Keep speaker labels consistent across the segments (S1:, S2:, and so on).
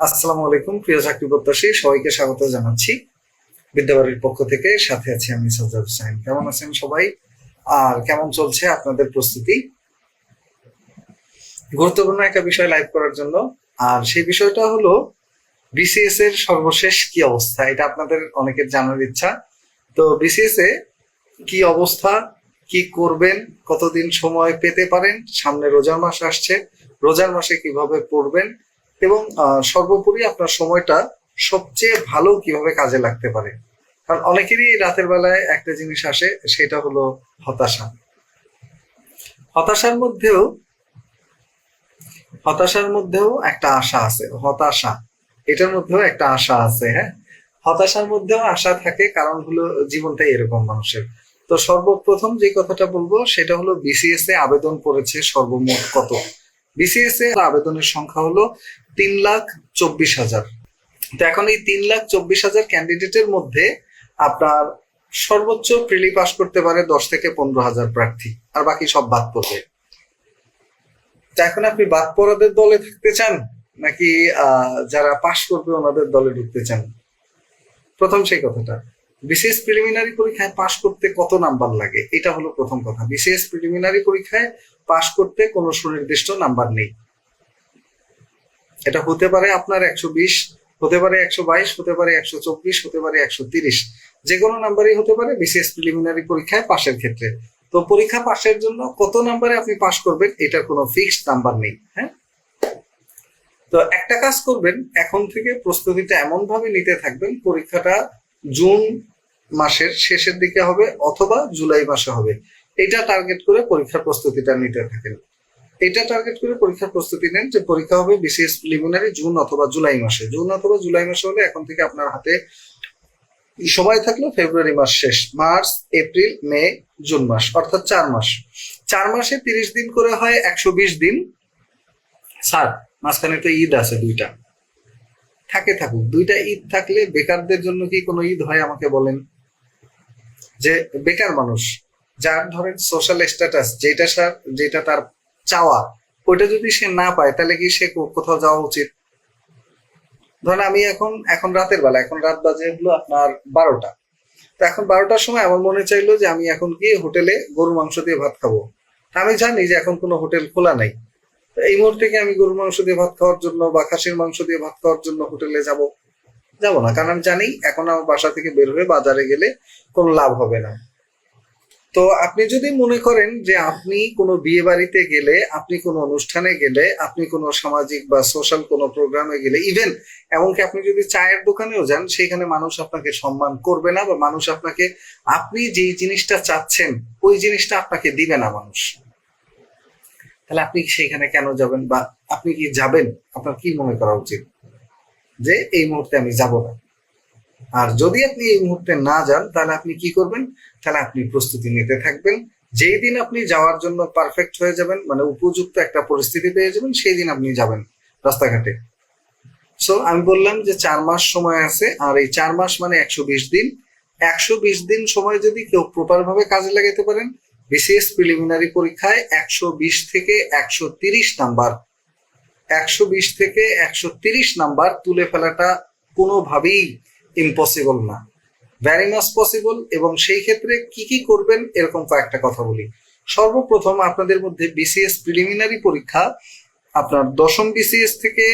S1: আসসালামু আলাইকুম, প্রিয় চাকরি প্রত্যাশী, সবাইকে স্বাগত জানাচ্ছি। বিদ্যাবাড়ির পক্ষ থেকে সাথে আছি আমি সাজ্জাদ হোসেন। কেমন আছেন সবাই? আর কেমন চলছে আপনাদের প্রস্তুতি? গুরুত্বপূর্ণ একটা বিষয় লাইভ করার জন্য, আর সেই বিষয়টা হলো বিসিএস এর সর্বশেষ কি অবস্থা? এটা আপনাদের অনেকের জানার ইচ্ছা। তো বিসিএস এ কি অবস্থা, কি করবেন, কতদিন সময় পেতে পারেন? সামনে রোজার মাস আসছে। রোজার মাসে কীভাবে পড়বেন? এবং সর্বোপরি আপনার সময়টা সবচেয়ে ভালো কীভাবে কাজে লাগতে পারে। কারণ অনেকেরই রাতের বেলায় একটা জিনিস আসে, সেটা হলো হতাশা। হতাশার মধ্যেও হতাশার মধ্যেও একটা আশা আছে, হতাশা। এটার মধ্যেও একটা আশা আছে হ্যাঁ? হতাশার মধ্যেও আশা থাকে, কারণ হলো জীবনটা এরকম মানুষের। তো সর্বপ্রথম যে কথাটা বলব, সেটা হলো বিসিএস এ আবেদন করেছে সর্বমোট কত? বিসিএস এ আবেদনের সংখ্যা হলো তিন লাখ চব্বিশ হাজার। তো এখন এই তিন লাখ চব্বিশ হাজার ক্যান্ডিডেটের মধ্যে আপনার সর্বোচ্চ প্রিলি পাস করতে পারে দশ থেকে পনেরো হাজার প্রার্থী, আর বাকি সব বাদ পড়বে। তো এখন আপনি বাদ পড়াদের দলে থাকতে চান, নাকি যারা পাশ করবে ওনাদের দলে ঢুকতে চান? প্রথম সেই কথাটা। বিশেষ প্রিলিমিনারি পরীক্ষায় পাশ করতে কত নাম্বার লাগে? এটা হলো প্রথম কথা। বিশেষ প্রিলিমিনারি পরীক্ষায় পাশ করতে কোনো সুনির্দিষ্ট নাম্বার নেই। এটা হতে পারে আপনার একশো বিশ, হতে পারে একশো বাইশ, হতে পারে একশো চব্বিশ, হতে পারে একশো তিরিশ। যে কোনো নাম্বারই হতে পারে বিশেষ প্রিলিমিনারি পরীক্ষায় পাশের ক্ষেত্রে। তো পরীক্ষা পাশের জন্য কত নাম্বারে আপনি পাশ করবেন, এটার কোনো ফিক্সড নাম্বার নেই হ্যাঁ? তো একটা কাজ করবেন, এখন থেকে প্রস্তুতিটা এমন ভাবে নিতে থাকবেন, পরীক্ষাটা জুন মাসের শেষের দিকে হবে অথবা জুলাই মাসে হবে। এটা টার্গেট করে পরীক্ষার প্রস্তুতিটা নিতে থাকেন। এটা টার্গেট করে পরীক্ষার প্রস্তুতি নেন যে পরীক্ষা হবে বিসিএস প্রিলিমিনারি জুন অথবা জুলাই মাসে। জুন অথবা জুলাই মাসে হলে এখন থেকে আপনার হাতে সময় থাকল ফেব্রুয়ারি মাস শেষ, মার্চ, এপ্রিল, মে, জুন মাস, অর্থাৎ চার মাস। চার মাসে তিরিশ দিন করে হয় একশো বিশ দিন। স্যার, মাঝখানে তো ঈদ আছে দুইটা। থাকে থাকুক, দুইটা ঈদ থাকলে বেকারদের জন্য কি কোনো ঈদ হয় আমাকে বলেন? যে বেকার মানুষ, যার ধরেন সোশ্যাল স্ট্যাটাস যেটা স্যার, যেটা তার চাওয়া, ওইটা যদি সে না পায়, তাহলে কি সে কোথাও যাওয়া উচিত? ধরেন আমি এখন এখন রাতের বেলা, এখন রাত বাজে হলো আপনার বারোটা। তো এখন বারোটার সময় আমার মনে চাইলো যে আমি এখন গিয়ে হোটেলে গরু মাংস দিয়ে ভাত খাব। আমি জানি যে এখন কোনো হোটেল খোলা নাই। এই মুহূর্তে কি আমি গরুর মাংস দিয়ে ভাত খাওয়ার জন্য বা খাসির মাংস দিয়ে ভাত খাওয়ার জন্য হোটেলে যাব? যাব না, কারণ আমি জানি এখন আমার বাসা থেকে বের হয়ে বাজারে গেলে কোনো লাভ হবে না। তো আপনি যদি মনে করেন যে আপনি কোনো বিয়ে বাড়িতে গেলে, আপনি কোনো অনুষ্ঠানে গেলে, আপনি কোনো সামাজিক বা সোশ্যাল কোনো প্রোগ্রামে গেলে ইভেন এমনকি আপনি যদি চায়ের দোকানেও যান, সেখানে মানুষ আপনাকে সম্মান করবে না বা মানুষ আপনাকে, আপনি যেই জিনিসটা চাচ্ছেন, ওই জিনিসটা আপনাকে দিবে না মানুষ। তাহলে আপনি সেইখানে কেন যাবেন বা আপনি কি যাবেন? আপনার কি মনে করা উচিত? যে এই মুহূর্তে আমি যাব না। আর যদি আপনি এই মুহূর্তে না যান, তাহলে আপনি কি করবেন? তাহলে আপনি প্রস্তুতি নিতে থাকবেন। যেই দিন আপনি যাওয়ার জন্য পারফেক্ট হয়ে যাবেন মানে উপযুক্ত একটা পরিস্থিতি পেয়ে যাবেন, সেই দিন আপনি যাবেন রাস্তাঘাটে। সো আমি বললাম যে চার মাস সময় আছে, আর এই চার মাস মানে একশো বিশ দিন। একশো বিশ দিন সময় যদি কেউ প্রপার ভাবে কাজে লাগাতে পারেন, বিসিএস প্রিলিমিনারি পরীক্ষায় একশো বিশ থেকে একশো তিরিশ নাম্বার। একশো বিশ থেকে একশো তিরিশ নাম্বার তুলে ফেলাটা কোনোভাবেই ইম্পসিবল না। ভ্যারি মাস পসিবল এবং সেই ক্ষেত্রে কি কি করবেন এরকম কয়েকটা কথা বলি। সর্বপ্রথম আপনাদের মধ্যে বিসিএস প্রিলিমিনারি পরীক্ষা, আপনার দশম বিসিএস থেকে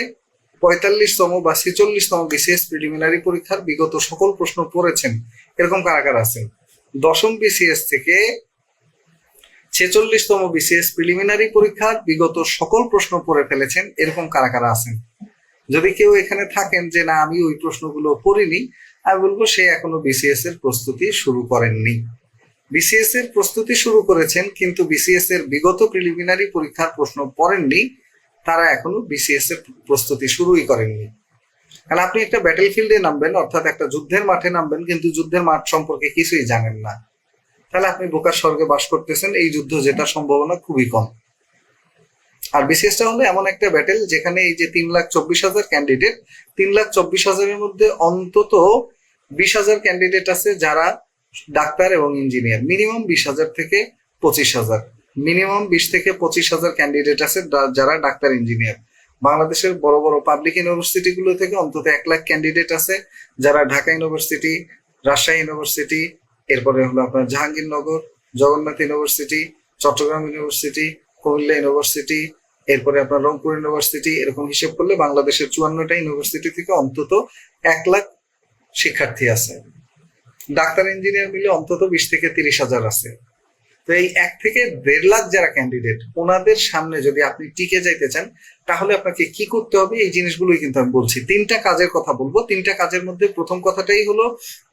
S1: পঁয়তাল্লিশতম বা ছেচল্লিশতম বিসিএস প্রিলিমিনারি পরীক্ষার বিগত সকল প্রশ্ন পড়েছেন, এরকম কারাগার আছেন দশম বিসিএস থেকে ছেচল্লিশতম বিসিএস প্রিলিমিনারি পরীক্ষার বিগত সকল প্রশ্ন পড়ে ফেলেছেন, এরকম কারা আছেন যদি কেউ এখানে থাকেন যে, না, আমি ওই প্রশ্নগুলো পড়িনি আমি বলব সে এখনও বিসিএস এর প্রস্তুতি শুরু করেননি। বিসিএস এর প্রস্তুতি শুরু করেছেন, কিন্তু বিসিএস এর বিগত প্রিলিমিনারি পরীক্ষার প্রশ্ন পড়েননি, তারা এখনও বিসিএস এর প্রস্তুতি শুরুই করেননি। কারণ আপনি একটা ব্যাটেল ফিল্ডে নামবেন, অর্থাৎ একটা যুদ্ধের মাঠে নামবেন, কিন্তু যুদ্ধের মাঠ সম্পর্কে কিছুই জানেন না। তাহলে আপনি বোকার স্বর্গে বাস করতেছেন, এই যুদ্ধ জেতার সম্ভাবনা খুবই কম। আর বিসিএসটা হলো এমন একটা ব্যাটেল যেখানে এই যে তিন লাখ চব্বিশ হাজার ক্যান্ডিডেট তিন লাখ চব্বিশ হাজারের মধ্যে অন্তত বিশ হাজার ক্যান্ডিডেট আছে যারা ডাক্তার এবং ইঞ্জিনিয়ার মিনিমাম বিশ হাজার থেকে পঁচিশ হাজার। মিনিমাম বিশ থেকে পঁচিশ হাজার ক্যান্ডিডেট আছে যারা ডাক্তার ইঞ্জিনিয়ার বাংলাদেশের বড় বড় পাবলিক ইউনিভার্সিটি গুলো থেকে অন্তত এক লাখ ক্যান্ডিডেট আছে যারা ঢাকা ইউনিভার্সিটি রাজশাহী ইউনিভার্সিটি এরপরে হলো আপনার Jahangirnagar, Jagannath university Chattogram university Comilla university এরপরে আপনার রংপুর ইউনিভার্সিটি এরকম হিসেব করলে বাংলাদেশের চুয়ান্নটা ইউনিভার্সিটি থেকে অন্তত এক লাখ শিক্ষার্থী আছে। ডাক্তার, ইঞ্জিনিয়ার মিলে অন্তত বিশ থেকে তিরিশ হাজার আছে। তো এই এক থেকে দেড় লাখ যারা ক্যান্ডিডেট ওনাদের সামনে যদি আপনি টিকে যাইতে চান, তাহলে আপনাকে কি করতে হবে? এই জিনিসগুলোই কিন্তু আমি বলছি। তিনটা কাজের কথা বলব। তিনটা কাজের মধ্যে প্রথম কথাটাই হলো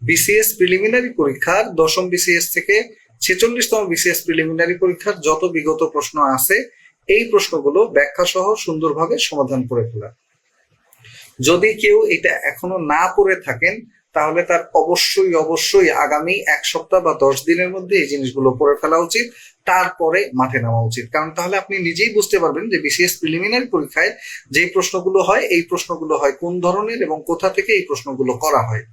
S1: বিসিএস প্রিলিমিনারি পরীক্ষার দশম বিসিএস থেকে ছেচল্লিশতম বিসিএস প্রিলিমিনারি পরীক্ষার যত বিগত প্রশ্ন আছে, এই প্রশ্নগুলো ব্যাখ্যা সহ সুন্দরভাবে সমাধান করে ফেলা। যদি কেউ এটা এখনও না পড়ে থাকেন, তাহলে তার অবশ্যই অবশ্যই আগামী এক সপ্তাহ বা দশ দিনের মধ্যে এই জিনিসগুলো পড়ে ফেলা উচিত। তারপরে মাঠে নামা উচিত। কারণ তাহলে আপনি নিজেই বুঝতে পারবেন যে বিশেষ প্রিলিমিনারি পরীক্ষায় যে প্রশ্নগুলো হয়, এই প্রশ্নগুলো হয় কোন ধরনের এবং কোথা থেকে এই প্রশ্নগুলো করা হয়।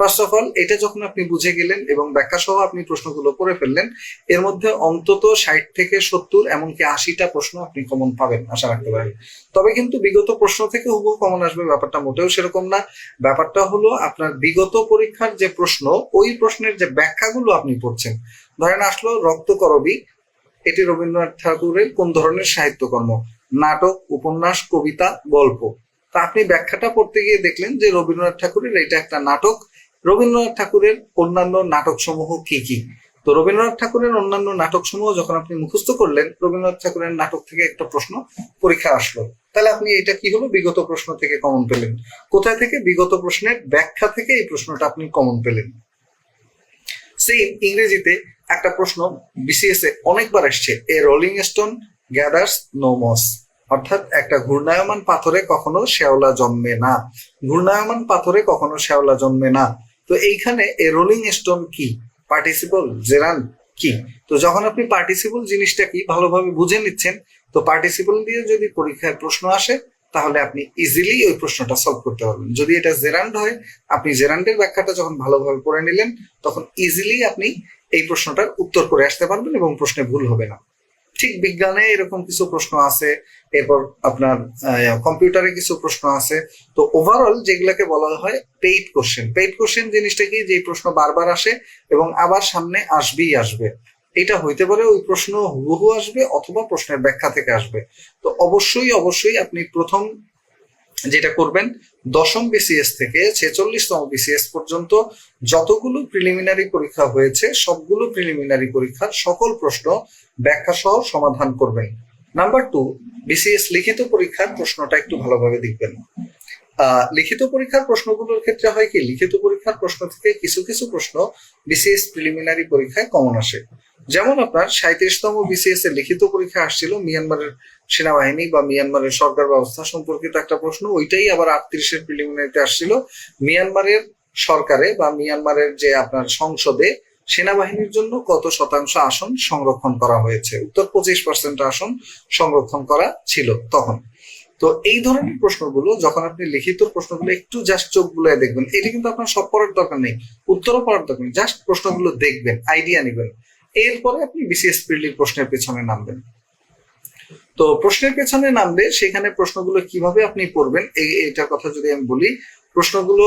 S1: ফার্স্ট অফ অল এটা যখন আপনি বুঝে গেলেন এবং ব্যাখ্যা সহ আপনি প্রশ্নগুলো করে ফেললেন, এর মধ্যে অন্তত ষাট থেকে সত্তর, এমনকি আশিটা প্রশ্ন আপনি কমন পাবেন, আশা রাখতে পারেন। তবে কিন্তু বিগত প্রশ্ন থেকে হুবহু কমন আসবে, ব্যাপারটা মোটেও সেরকম না। ব্যাপারটা হলো আপনার বিগত পরীক্ষার যে প্রশ্ন, ওই প্রশ্নের যে ব্যাখ্যাগুলো আপনি পড়ছেন, ধরেন আসলো রক্তকরবী এটি রবীন্দ্রনাথ ঠাকুরের কোন ধরনের সাহিত্যকর্ম? নাটক, উপন্যাস, কবিতা, গল্প। তা আপনি ব্যাখ্যাটা পড়তে গিয়ে দেখলেন যে রবীন্দ্রনাথ ঠাকুরের এটা একটা নাটক রবীন্দ্রনাথ ঠাকুরের অন্যান্য নাটক সমূহ কি কি? তো রবীন্দ্রনাথ ঠাকুরের অন্যান্য নাটক সমূহ যখন আপনি মুখস্থ করলেন, রবীন্দ্রনাথ ঠাকুরের নাটক থেকে একটা প্রশ্ন পরীক্ষা আসলো। তাহলে আপনি এটা কি হলো? বিগত প্রশ্ন থেকে কমন পেলেন। কোথায় থেকে? বিগত প্রশ্নের ব্যাখ্যা থেকে এই প্রশ্নটা আপনি কমন পেলেন। সেম ইংরেজিতে একটা প্রশ্ন বিসিএস এ অনেকবার এসছে। A rolling stone gathers no moss অর্থাৎ একটা ঘূর্ণায়মান পাথরে কখনো শ্যাওলা জন্মে না। ঘূর্ণায়মান পাথরে কখনো শ্যাওলা জন্মে না। তো এইখানে এ রোলিং স্টোন কি? পার্টিসিপল জেরান কি? তো যখন আপনি পার্টিসিপল জিনিসটা কি ভালোভাবে বুঝে নিচ্ছেন, তো পার্টিসিপল দিয়ে যদি পরীক্ষায় প্রশ্ন আসে, তাহলে আপনি ইজিলি ওই প্রশ্নটা সলভ করতে পারবেন। যদি এটা জেরান্ড হয়, আপনি জেরান্ডের ব্যাখ্যাটা যখন ভালোভাবে পড়ে নিলেন, তখন ইজিলি আপনি এই প্রশ্নটার উত্তর করে আসতে পারবেন এবং প্রশ্নে ভুল হবে না। ঠিক বিজ্ঞানে এরকম কিছু প্রশ্ন আছে, এরপর আপনার কম্পিউটারে কিছু প্রশ্ন আছে। তো ওভারঅল যেগুলোকে বলা হয় পেইড কোশ্চেন পেইড কোশ্চেন জিনিসটা কি? যে প্রশ্ন বারবার আসে এবং আবার সামনে আসবেই আসবে। এটা হইতে পারে ওই প্রশ্ন হুবহু আসবে অথবা প্রশ্নের ব্যাখ্যা থেকে আসবে। তো অবশ্যই অবশ্যই আপনি প্রথম যেটা করবেন, দশম বিসিএস থেকে ছেচল্লিশতম বিসিএস পর্যন্ত যতগুলো প্রিলিমিনারি পরীক্ষা হয়েছে, সবগুলো প্রিলিমিনারি পরীক্ষার সকল প্রশ্ন ব্যাখ্যা সহ সমাধান করবেন। নাম্বার টু বিসিএস লিখিত পরীক্ষার প্রশ্নটা একটু ভালোভাবে দেখবেন। লিখিত পরীক্ষার প্রশ্নগুলোর ক্ষেত্রে হয় কি, লিখিত পরীক্ষার প্রশ্ন থেকে কিছু কিছু প্রশ্ন বিসিএস প্রিলিমিনারি পরীক্ষায় কমন আসে। যেমন আপনার সাঁত্রিশতম বিসিএস এর লিখিত পরীক্ষা আসছিল, মিয়ানমারের সেনাবাহিনী বা মিয়ানমারের সরকার ব্যবস্থা সম্পর্কিত একটা প্রশ্ন, ওইটাই আবার আটত্রিশের প্রিলিমিনারিতে আসছিল। মিয়ানমারের সরকারে বা মিয়ানমারের যে আপনার সংসদে সেনাবাহিনীর জন্য কত শতাংশ আসন সংরক্ষণ করা হয়েছে? উত্তর পঁচিশ পার্সেন্ট আসন সংরক্ষণ করা ছিল তখন। তো এই ধরনের প্রশ্নগুলো, যখন আপনি লিখিত প্রশ্নগুলো একটু জাস্ট চোখ বুলায় দেখবেন, এটা কিন্তু আপনার সব পড়ার দরকার নেই, উত্তরও পড়ার দরকার নেই জাস্ট প্রশ্নগুলো দেখবেন আইডিয়া নেবেন। এরপরে আপনি বিসিএস প্রিলির প্রশ্নের পেছনে নামবেন। তো প্রশ্নের পেছনে নামলে সেখানে প্রশ্নগুলো কীভাবে আপনি পড়বেন এটার কথা যদি আমি বলি, প্রশ্নগুলো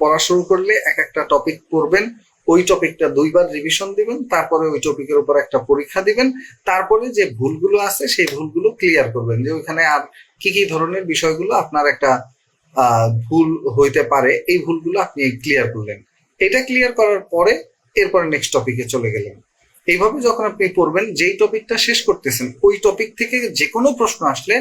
S1: পড়া শুরু করলে এক একটা টপিক পড়বেন ওই টপিকটা দুইবার রিভিশন দিবেন, তারপরে ওই টপিকের উপর একটা পরীক্ষা দিবেন, তারপরে যে ভুলগুলো আছে সেই ভুলগুলো ক্লিয়ার করবেন যে ওইখানে আর কি কি ধরনের বিষয়গুলো আপনার একটা ভুল হইতে পারে, এই ভুলগুলো আপনি ক্লিয়ার করলেন। এটা ক্লিয়ার করার পরে এরপরে নেক্সট টপিকে চলে গেলেন। এইভাবে যখন আপনি পড়বেন, যেই টপিকটা শেষ করতেছেন, ওই টপিক থেকে যে কোনো প্রশ্ন আসলে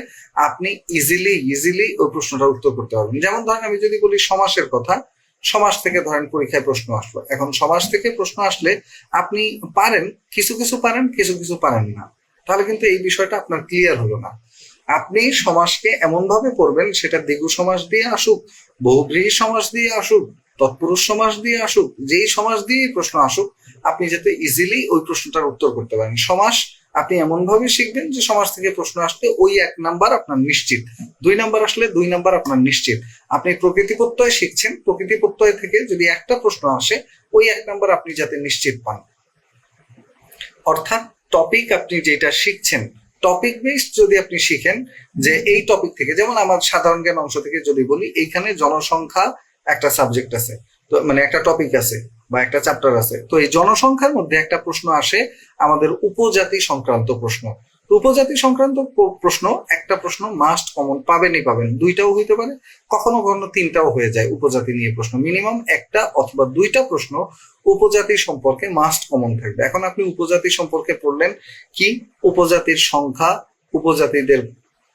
S1: আপনি ইজিলি ইজিলি ওই প্রশ্নটার উত্তর করতে পারবেন। যেমন ধরেন আমি যদি বলি সমাসের কথা সমাজ থেকে ধরেন পরীক্ষায় প্রশ্ন আসলো। এখন সমাজ থেকে প্রশ্ন আসলে আপনি পারেন, কিছু কিছু পারেন, কিছু কিছু পারেন না। তাহলে কিন্তু এই বিষয়টা আপনার ক্লিয়ার হলো না। আপনি সমাজকে এমন ভাবে পড়বেন সেটা দ্বিগু সমাজ দিয়ে আসুক বহুব্রীহি সমাজ দিয়ে আসুক, তৎপুরুষ সমাজ দিয়ে আসুক, যেই সমাজ দিয়ে প্রশ্ন আসুক, আপনি যাতে ইজিলি ওই প্রশ্নটার উত্তর করতে পারেন। সমাজ আপনি এমন ভাবে শিখবেন যে সমাজ থেকে প্রশ্ন আসলে ওই এক নাম্বার আপনার নিশ্চিত। দুই নাম্বার আসলে দুই নাম্বার আপনার নিশ্চিত। আপনি প্রকৃতি প্রত্যয় শিখছেন প্রকৃতি প্রত্যয় থেকে যদি একটা প্রশ্ন আসে, ওই এক নাম্বার আপনি যাতে নিশ্চিত পান। অর্থাৎ টপিক আপনি যেটা শিখছেন টপিক বেসড যদি আপনি শিখেন যে এই টপিক থেকে, যেমন আমার সাধারণ জ্ঞান অংশ থেকে যদি বলি, এইখানে জনসংখ্যা একটা সাবজেক্ট আছে, তো মানে একটা টপিক আছে বা একটা চ্যাপ্টার আছে। তো এই জনসংখ্যার মধ্যে একটা প্রশ্ন আসে, আমাদের উপজাতি সংক্রান্ত প্রশ্ন। উপজাতি সংক্রান্ত প্রশ্ন, একটা প্রশ্ন মাস্ট কমন পাবেনই পাবেন। দুইটাও হইতে পারে, কখনো কখনো তিনটাও হয়ে যায় উপজাতি নিয়ে প্রশ্ন। মিনিমাম একটা অথবা দুইটা প্রশ্ন উপজাতি সম্পর্কে মাস্ট কমন থাকবে। এখন আপনি উপজাতি সম্পর্কে পড়লেন কি? উপজাতির সংখ্যা, উপজাতিদের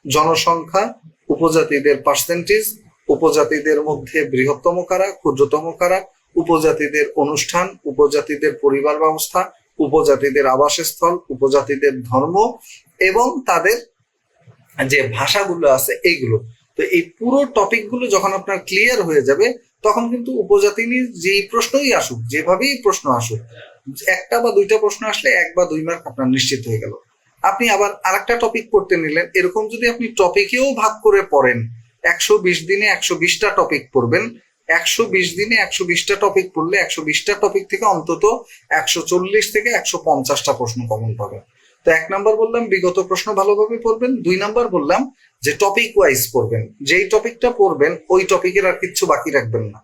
S1: জনসংখ্যা, উপজাতিদের পার্সেন্টেজ উপজাতিদের মধ্যে বৃহত্তম কারা, ক্ষুদ্রতম কারা, উপজাতিদের অনুষ্ঠান, উপজাতিদের পরিবার ব্যবস্থা উপজাতিদের আবাসস্থল, উপজাতিদের ধর্ম এবং তাদের যে ভাষাগুলো আছে এইগুলো তো এই পুরো টপিকগুলো যখন আপনার ক্লিয়ার হয়ে যাবে, তখন কিন্তু উপজাতি নিয়ে যেই প্রশ্নই আসুক, যেভাবেই প্রশ্ন আসুক, একটা বা দুইটা প্রশ্ন আসলে এক বা দুই মার্ক আপনার নিশ্চিত হয়ে গেল। আপনি আবার আরেকটা টপিক পড়তে নিলেন, এরকম যদি আপনি টপিকেও ভাগ করে পড়েন, একশো বিশ দিনে একশো বিশটা টপিক পড়বেন একশো বিশ দিনে একশো বিশটা টপিক পড়লে একশো বিশটা টপিক থেকে অন্তত একশো চল্লিশ থেকে একশো পঞ্চাশটা প্রশ্ন কমন পাবেন তো এক নাম্বার বললাম, বিগত প্রশ্ন ভালোভাবে পড়বেন। দুই নাম্বার বললাম যে টপিক ওয়াইজ পড়বেন। যেই টপিকটা পড়বেন, ওই টপিকের আর কিচ্ছু বাকি রাখবেন না।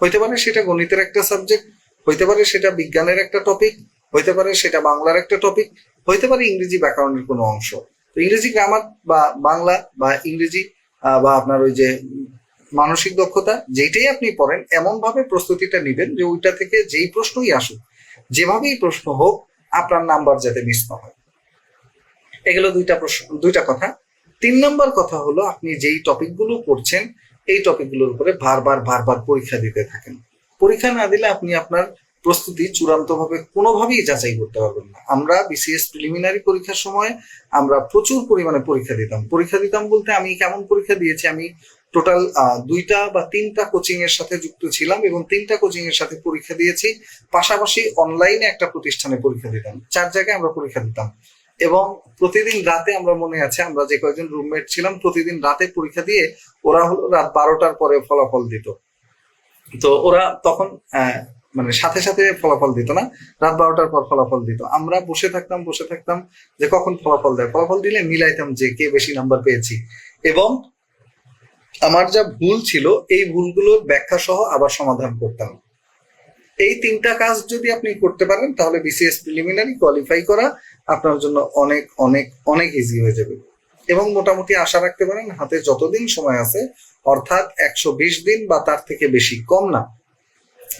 S1: হইতে পারে সেটা গণিতের একটা সাবজেক্ট হইতে পারে সেটা বিজ্ঞানের একটা টপিক হইতে পারে সেটা বাংলার একটা টপিক হইতে পারে ইংরেজি ব্যাকরণের কোনো অংশ। তো ইংরেজি গ্রামার বা বাংলা বা ইংরেজি বা আপনার ওই যে মানসিক দক্ষতা যেইটাই আপনি পড়েন এমন ভাবে প্রস্তুতিটা নিবেন যে ওইটা থেকে যেই প্রশ্নই আসুক, যেভাবেই প্রশ্ন হোক, আপনার নাম্বার যাতে মিস না হয়। এগুলো দুইটা প্রশ্ন, দুইটা কথা। তিন নম্বর কথা হলো, আপনি যেই টপিকগুলো পড়ছেন এই টপিকগুলোর উপরে বারবার বারবার পরীক্ষা দিতে থাকেন। পরীক্ষা না দিলে আপনি আপনার প্রস্তুতি চূড়ান্তভাবে কোনোভাবেই যাচাই করতে পারবেন না। আমরা বিসিএস প্রিলিমিনারি পরীক্ষার সময় আমরা প্রচুর পরিমাণে পরীক্ষা দিতাম। পরীক্ষা দিতাম বলতে আমি কেমন পরীক্ষা দিয়েছি? আমি টোটাল দুইটা বা তিনটা কোচিং এর সাথে যুক্ত ছিলাম এবং তিনটা কোচিং এর সাথে পরীক্ষা দিয়েছি। পাশাপাশি অনলাইনে একটা প্রতিষ্ঠানে পরীক্ষা দিতাম। চার জায়গায় আমরা পরীক্ষা দিতাম। এবং প্রতিদিন রাতে আমরা মনে আছে, আমরা যে কয়েকজন রুমমেট ছিলাম, প্রতিদিন রাতে পরীক্ষা দিয়ে ওরা হলো রাত বারোটার পরে ফলাফল দিত। তো ওরা তখন মানে সাথে সাথে ফলাফল দিত না, রাত বারোটার পর ফলাফল দিত। আমরা বসে থাকতাম বসে থাকতাম যে কখন ফলাফল দেয়। ফলাফল দিলে মিলাইতাম যে কে বেশি নাম্বার পেয়েছি। এবং আমার যা ভুল ছিল, এই ভুলগুলোর ব্যাখ্যা সহ আবার সমাধান করতাম এই তিনটা কাজ যদি আপনি করতে পারেন, তাহলে বিসিএস প্রিলিমিনারি কোয়ালিফাই করা আপনার জন্য অনেক অনেক অনেক ইজি হয়ে যাবে। এবং মোটামুটি আশা রাখতে পারেন, হাতে যতদিন সময় আছে, অর্থাৎ একশো বিশ দিন বা তার থেকে বেশি কম না,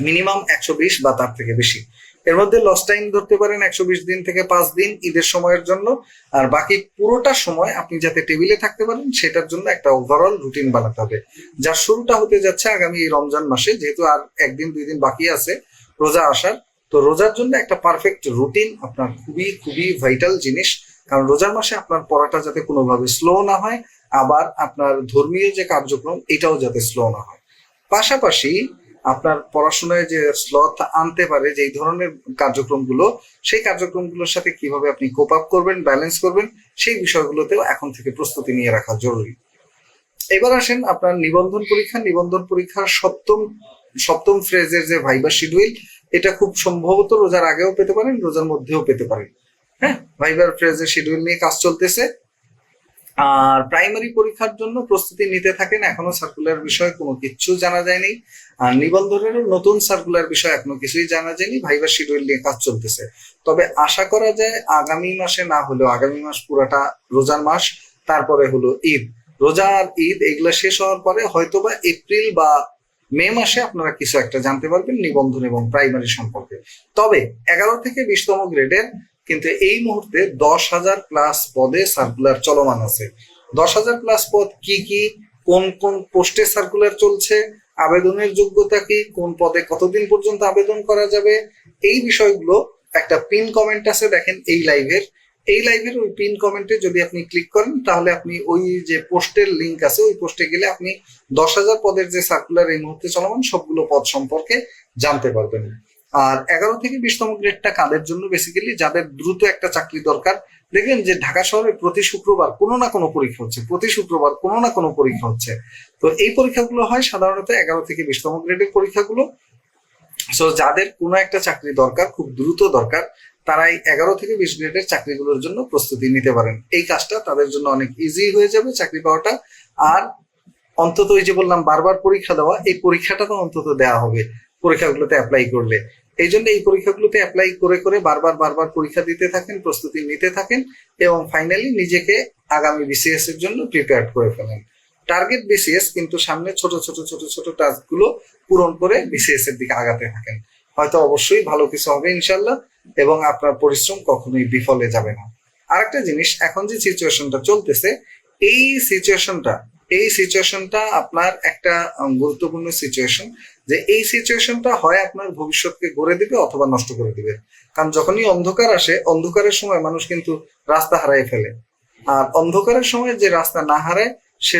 S1: মিনিমাম একশো বিশ বা তার থেকে বেশি। এর মধ্যে লস টাইম ধরতে পারেন একশো বিশ দিন থেকে পাঁচ দিন ঈদের সময়ের জন্য। আর বাকি পুরোটা সময় আপনি যাতে টেবিলে থাকতে পারেন, সেটার জন্য একটা ওভারঅল রুটিন বানাতে হবে। যার শুরুটা হতে যাচ্ছে আগামী এই রমজান মাসে, যেহেতু আর একদিন, দুই দিন বাকি আছে রোজা আসার, তো রোজার জন্য একটা পারফেক্ট রুটিন আপনার খুবই খুবই ভাইটাল জিনিস। কারণ রোজার মাসে আপনার পড়াটা যাতে কোনোভাবে স্লো না হয়, আবার আপনার ধর্মীয় যে কার্যক্রম, এটাও যাতে স্লো না হয়। পাশাপাশি আপনার পড়াশোনায় যে স্লথ আনতে পারে, যে এই ধরনের কার্যক্রমগুলো, সেই কার্যক্রমগুলোর সাথে কীভাবে আপনি কোপ আপ করবেন ব্যালেন্স করবেন, সেই বিষয়গুলোতেও এখন থেকে প্রস্তুতি নিয়ে রাখা জরুরি। এবার আসেন আপনার নিবন্ধন পরীক্ষা। নিবন্ধন পরীক্ষার সপ্তম সপ্তম ফ্রেজের যে ভাইবার শিডিউল এটা খুব সম্ভবত রোজার আগেও পেতে পারেন, রোজার মধ্যেও পেতে পারেন। হ্যাঁ ভাইবার ফ্রেজের শিডিউল নিয়ে কাজ চলতেছে। আর প্রাইমারি পরীক্ষার জন্য প্রস্তুতি নিতে থাকেন। এখনও সার্কুলার বিষয়ে কোনো কিছু জানা যায়নি। আর নিবন্ধনেরও নতুন সার্কুলার বিষয় এখনও কিছুই জানা যায়নি। ভাইবার শিডিউল নিয়ে কাজ চলতেছে। তবে আশা করা যায় আগামী মাসে না হলেও, আগামী মাস পুরাটা রোজার মাস, তারপরে হলো ঈদ। রোজা আর ঈদ এগুলা শেষ হওয়ার পরে হয়তোবা এপ্রিল বা মে মাসে আপনারা কিছু একটা জানতে পারবেন নিবন্ধন এবং প্রাইমারি সম্পর্কে। তবে এগারো থেকে বিশতম গ্রেডের কিন্তু এই মুহূর্তে দশ হাজার প্লাস পদে সার্কুলার চলমান আছে। দশ হাজার প্লাস পদ কি কি? কোন কোন পোস্টে সার্কুলার চলছে? আবেদনের যোগ্যতা কি? কোন পদে কতদিন পর্যন্ত আবেদন করা যাবে? এই বিষয়গুলো একটা পিন কমেন্ট আছে, দেখেন এই লাইভের এই লাইভের ওই পিন কমেন্টে যদি আপনি ক্লিক করেন, তাহলে আপনি ওই যে পোস্টের লিংক আছে, ওই পোস্টে গেলে আপনি দশ হাজার পদের যে সার্কুলার এই মুহূর্তে চলমান, সবগুলো পদ সম্পর্কে জানতে পারবেন। আর এগারো থেকে বিশতম গ্রেডটা কাদের জন্য বেসিক্যালি যাদের দ্রুত একটা চাকরি দরকার। দেখবেন যে ঢাকা শহরে প্রতি শুক্রবার কোনো না কোনো পরীক্ষা হচ্ছে। প্রতি শুক্রবার কোনো না কোনো পরীক্ষা হচ্ছে। তো এই পরীক্ষাগুলো হয় সাধারণত এগারো থেকে বিশতম গ্রেডের পরীক্ষাগুলো। সো যাদের কোনো একটা চাকরি দরকার, খুব দ্রুত দরকার, তারাই এগারো থেকে বিশ গ্রেডের চাকরিগুলোর জন্য প্রস্তুতি নিতে পারেন। এই কাজটা তাদের জন্য অনেক ইজি হয়ে যাবে চাকরি পাওয়াটা। আর অন্তত ওই যে বললাম বারবার পরীক্ষা দেওয়া, এই পরীক্ষাটা তো অন্তত দেওয়া হবে। পরীক্ষাগুলোতে অ্যাপ্লাই করলে। এই জন্য এই পরীক্ষাগুলোতে অ্যাপ্লাই করে করে বারবার বারবার পরীক্ষা দিতে থাকেন, প্রস্তুতি নিতে থাকেন এবং ফাইনালি নিজেকে আগামী বিসিএস এর জন্য প্রিপেয়ার করে ফেলেন। টার্গেট বিসিএস কিন্তু সামনে ছোট ছোট ছোট ছোট টাস্কগুলো পূরণ করে বিসিএস এর দিকে আগাতে থাকেন। হয়তো অবশ্যই ভালো কিছু হবে ইনশাল্লাহ এবং আপনার পরিশ্রম কখনোই বিফলে যাবে না। আরেকটা জিনিস, এখন যে সিচুয়েশনটা চলতেছে, এই সিচুয়েশনটা এই সিচুয়েশনটা আপনার একটা গুরুত্বপূর্ণ সিচুয়েশন যে এই সিচুয়েশনটা হয় আপনার ভবিষ্যৎকে গড়ে দিবে অথবা নষ্ট করে দিবে। কারণ যখনই অন্ধকার আসে, অন্ধকারের সময় মানুষ কিন্তু রাস্তা হারাই ফেলে। আর অন্ধকারের সময় যে রাস্তা না হারায়, সে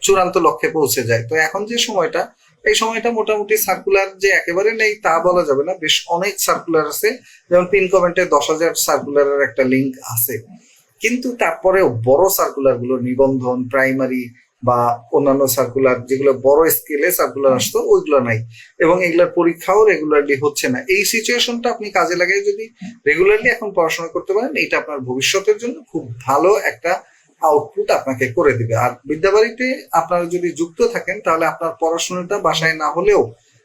S1: চূড়ান্ত লক্ষ্যে পৌঁছে যায়। তো এখন যে সময়টা, এই সময়টা মোটামুটি সার্কুলার যে একেবারে নেই তা বলা যাবে না। বেশ অনেক সার্কুলার আছে। যেমন পিন কমেন্টে দশ হাজার সার্কুলারের একটা লিঙ্ক আছে। কিন্তু তারপরেও বড় সার্কুলারগুলো, নিবন্ধন প্রাইমারি বা অন্যান্য সার্কুলার যেগুলো বড় স্কেলে সার্কুলার আসতো, ওইগুলো নাই। এবং এগুলোর পরীক্ষাও রেগুলারলি হচ্ছে না। এই সিচুয়েশনটা আপনি কাজে লাগিয়ে যদি রেগুলারলি এখন পড়াশোনা করতে পারেন, এটা আপনার ভবিষ্যতের জন্য খুব ভালো একটা আউটপুট আপনাকে করে দিবে। আর বিদ্যাবাড়িতে আপনারা যদি যুক্ত থাকেন, তাহলে আপনার পড়াশোনাটা বাসায় না হলেও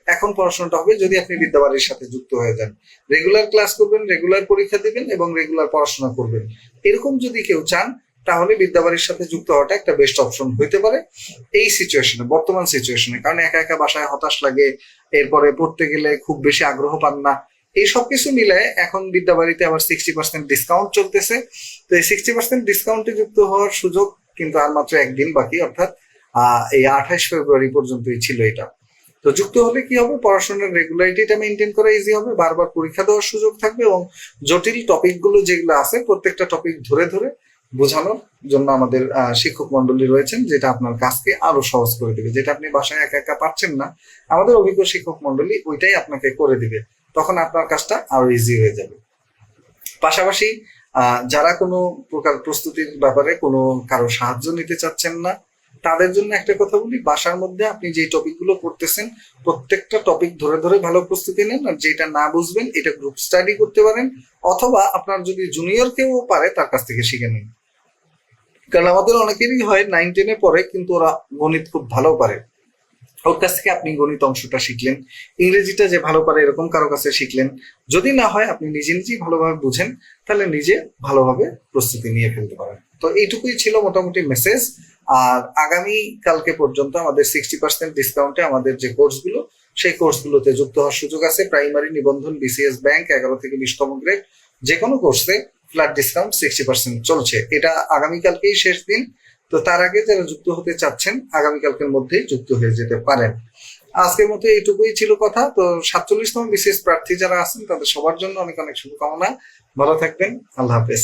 S1: এখন পড়াশোনাটা হবে যদি আপনি বিদ্যাবাড়ির সাথে যুক্ত হয়ে যান। রেগুলার ক্লাস করবেন রেগুলার পরীক্ষা দিবেন এবং রেগুলার পড়াশোনা করবেন। এরকম যদি কেউ চান তাহলে বিদ্যাবাড়ির সাথে যুক্ত হওয়াটা একটা বেস্ট অপশন হইতে পারে এই সিচুয়েশনে বর্তমান সিচুয়েশনে কারণ একা একা বাসায় হতাশ লাগে, এরপরে পড়তে গেলে খুব বেশি আগ্রহ পান না। এই সবকিছু মিলে এখন বিদ্যাবাড়িতে আবার সিক্সটি পার্সেন্ট ডিসকাউন্ট চলতেছে। তো এই সিক্সটি পার্সেন্ট ডিসকাউন্টে যুক্ত হওয়ার সুযোগ কিন্তু আর মাত্র একদিন বাকি, অর্থাৎ এই আঠাশ ফেব্রুয়ারি পর্যন্তই ছিল এটা। তো যুক্ত হলে কি হবে? পড়াশোনার রেগুলারিটিটা মেনটেন করা ইজি হবে, বারবার পরীক্ষা দেওয়ার সুযোগ থাকবে এবং জটিল টপিকগুলো যেগুলো আছে, প্রত্যেকটা টপিক ধরে ধরে বোঝানোর জন্য আমাদের শিক্ষক মন্ডলী রয়েছেন, যেটা আপনার কাজকে আরও সহজ করে দিবে, যেটা আপনি বাসায় একা একা পাচ্ছেন না। আমাদের অভিজ্ঞ শিক্ষক মন্ডলী ওইটাই আপনাকে করে দিবে, তখন আপনার কাজটা আরও ইজি হয়ে যাবে। পাশাপাশি যারা কোনো প্রকার প্রস্তুতির ব্যাপারে কোনো কারও সাহায্য নিতে চাচ্ছেন না, তাদের জন্য একটা কথা বলি, বাসার মধ্যে আপনি যে টপিকগুলো পড়তেছেন প্রত্যেকটা টপিক ধরে ধরে ভালো প্রস্তুতি নেন, আর যেটা না বুঝবেন, এটা গ্রুপ স্টাডি করতে পারেন, অথবা আপনার যদি জুনিয়র কেউ পারে, তার কাছ থেকে শিখে নিন। কারণ আমাদের অনেকেরই হয় নাইন টেনে পড়ে, কিন্তু ওরা গণিত খুব ভালো পারে। ওর কাছ থেকে আপনি গণিত অংশটা শিখলেন, ইংরেজিটা যে ভালো পারে এরকম কারও কাছে শিখলেন। যদি না হয়, আপনি নিজে নিজেই ভালোভাবে বুঝেন, তাহলে নিজে ভালোভাবে প্রস্তুতি নিয়ে ফেলতে পারেন। তো এইটুকুই ছিল মোটামুটি মেসেজ আর আগামী কালকে পর্যন্ত আমাদের সিক্সটি পার্সেন্ট ডিসকাউন্টে আমাদের যে কোর্সগুলো সেই কোর্সগুলোতে যুক্ত হওয়ার সুযোগ আছে। প্রাইমারি নিবন্ধন বিসিএস ব্যাংক এগারো থেকে বিশতম গ্রেড যে কোনো কোর্সে ফ্ল্যাট ডিসকাউন্ট সিক্সটি পার্সেন্ট চলছে। এটা আগামীকালকেই শেষ দিন, তো তার আগে যারা যুক্ত হতে চাচ্ছেন, আগামীকালকের মধ্যেই যুক্ত হয়ে যেতে পারেন। আজকের মতো এইটুকুই ছিল কথা, তো সাতচল্লিশতম বিশেষ প্রার্থী যারা আছেন, তাদের সবার জন্য অনেক অনেক শুভকামনা। ভালো থাকবেন, আল্লাহ হাফেজ।